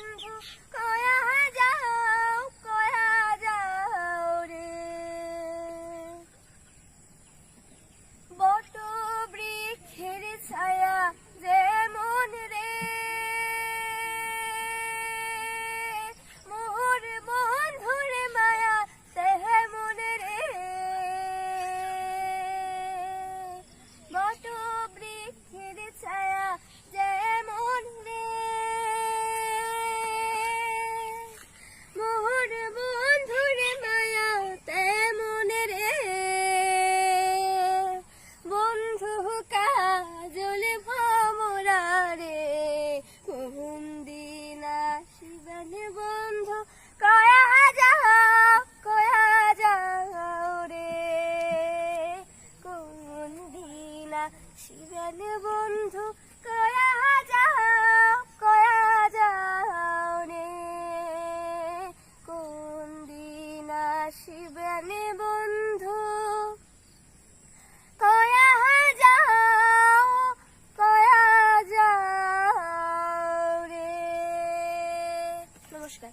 বন্ধু কয়া ছিলেন বন্ধু, কয়া যাও কয়া যাও নে। কোন দিন শিবানে বন্ধু? কয়া যাও কয়া যাও রে নমস্কার।